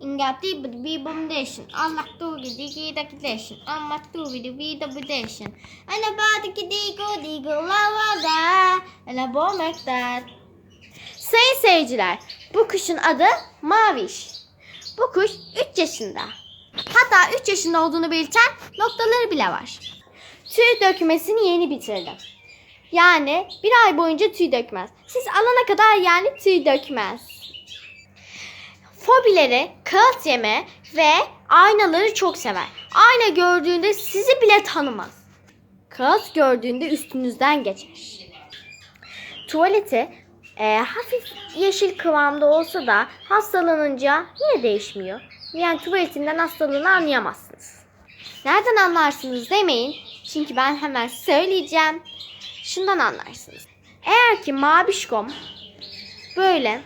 Ingati bi bumdation. Allah tu gidi gida gidation. Allah tu gidi vida budation. Ana badi gidi go digo la la da. Ana bo mektat. Sayın seyirciler, bu kuşun adı Maviş. Bu kuş 3 yaşında. Hatta 3 yaşında olduğunu belirten noktaları bile var. Tüy dökmesini yeni bitirdi. Yani bir ay boyunca tüy dökmez. Siz alana kadar yani tüy dökmez. Fobileri kağıt yeme ve aynaları çok sever. Ayna gördüğünde sizi bile tanımaz. Kağıt gördüğünde üstünüzden geçer. Tuvaleti e, hafif yeşil kıvamda olsa da hastalanınca yine değişmiyor. Yani tuvaletinden hastalığını anlayamazsınız. Nereden anlarsınız demeyin. Çünkü ben hemen söyleyeceğim. Şundan anlarsınız. Eğer ki mavişkom böyle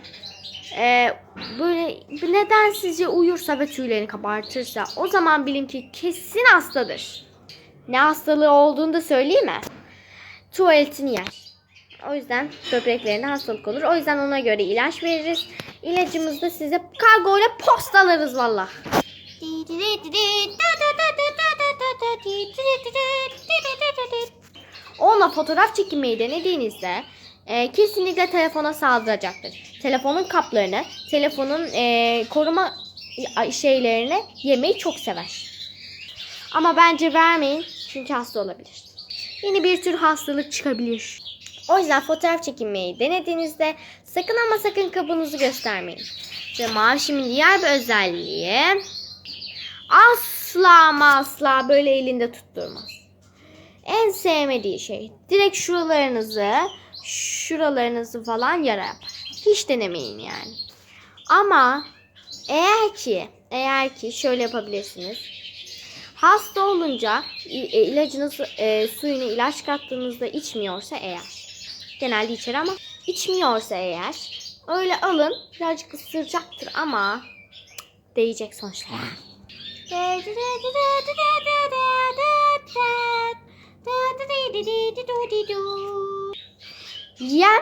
e, böyle neden sizce uyursa ve tüylerini kabartırsa o zaman bilin ki kesin hastadır. Ne hastalığı olduğunu da söyleyeyim mi? Tuvaletini yer. O yüzden böbreklerine hastalık olur. O yüzden ona göre ilaç veririz. İlacımızı da size kargo ile postalarız valla. Onunla fotoğraf çekinmeyi denediğinizde e, kesinlikle telefona saldıracaktır. Telefonun kaplarını, telefonun e, koruma şeylerini yemeyi çok sever. Ama bence vermeyin çünkü hasta olabilir. Yeni bir tür hastalık çıkabilir. O yüzden fotoğraf çekinmeyi denediğinizde sakın ama sakın kabınızı göstermeyin. Ve mavişimin diğer bir özelliği asla ama asla böyle elinde tutturmaz. En sevmediği şey direkt şuralarınızı şuralarınızı falan yara yapar. Hiç denemeyin yani. Ama eğer ki eğer ki şöyle yapabilirsiniz. Hasta olunca e, ilacınızı e, suyunu ilaç kattığınızda içmiyorsa eğer genelde içer ama içmiyorsa eğer öyle alın birazcık ısıracaktır ama değecek sonuçta. Yem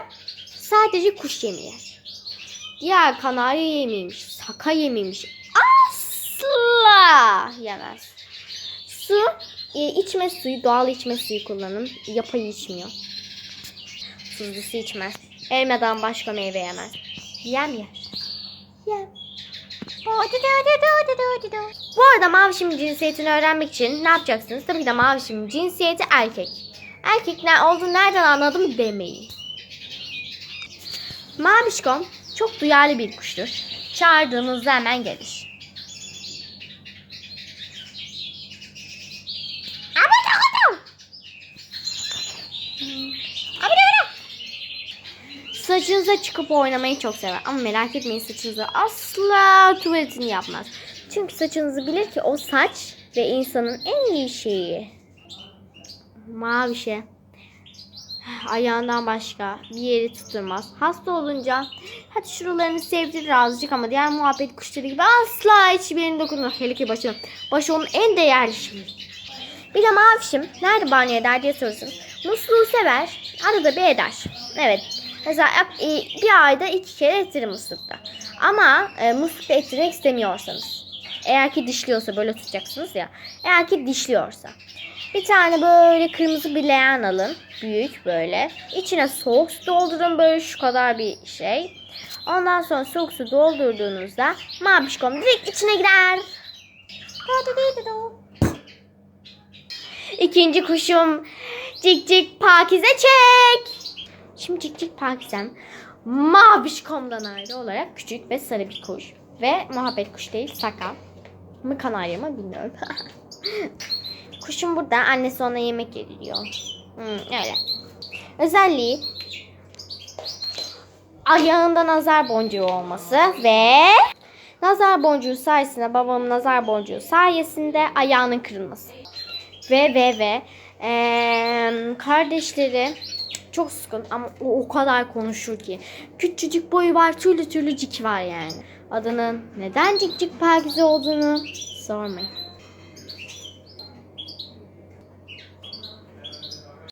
sadece kuş yemi. Diğer kanarya yemiymiş, saka yemiymiş asla yemez. Su, e, içme suyu, doğal içme suyu kullanın. Yapayı içmiyor. Tuzlu içmez. Elmadan başka meyve yemez. Yem yer. Yem. Bu arada mavişimin cinsiyetini öğrenmek için ne yapacaksınız? Tabii ki de mavişimin cinsiyeti erkek. Erkek ne olduğunu nereden anladım demeyin. Mavişkom çok duyarlı bir kuştur. Çağırdığınızda hemen gelir. Saçınıza çıkıp oynamayı çok sever. Ama merak etmeyin saçınıza asla tuvaletini yapmaz. Çünkü saçınızı bilir ki o saç ve insanın en iyi şeyi. Mavi şey. Ayağından başka bir yeri tutturmaz. Hasta olunca hadi şuralarını sevdirir azıcık ama diğer muhabbet kuşları gibi asla hiçbir yerine dokunmaz. Hele ki başı. Başı onun en değerli şeyi. Bir de mavişim nerede banyo eder diye sorursunuz. Musluğu sever. Arada bir eder. Evet. Mesela e, bir ayda iki kere ettirir muslukta. Ama e, muslukta ettirmek istemiyorsanız. Eğer ki dişliyorsa böyle tutacaksınız ya. Eğer ki dişliyorsa. Bir tane böyle kırmızı bir leğen alın. Büyük böyle. İçine soğuk su doldurun böyle şu kadar bir şey. Ondan sonra soğuk su doldurduğunuzda mavişkom direkt içine girer. İkinci kuşum cik cik pakize çek. Şimdi cik cik pakizem mavişkomdan ayrı olarak küçük ve sarı bir kuş. Ve muhabbet kuş değil sakal mı kanarya mı bilmiyorum. Kuşum burada annesi ona yemek yediriyor. Hmm, öyle. Özelliği ayağında nazar boncuğu olması ve nazar boncuğu sayesinde babamın nazar boncuğu sayesinde ayağının kırılması. Ve ve ve eee, kardeşleri çok sıkın ama o o kadar konuşur ki. Küçücük boyu var, türlü türlü cik var yani. Adının neden cik cik pergize olduğunu sormayın.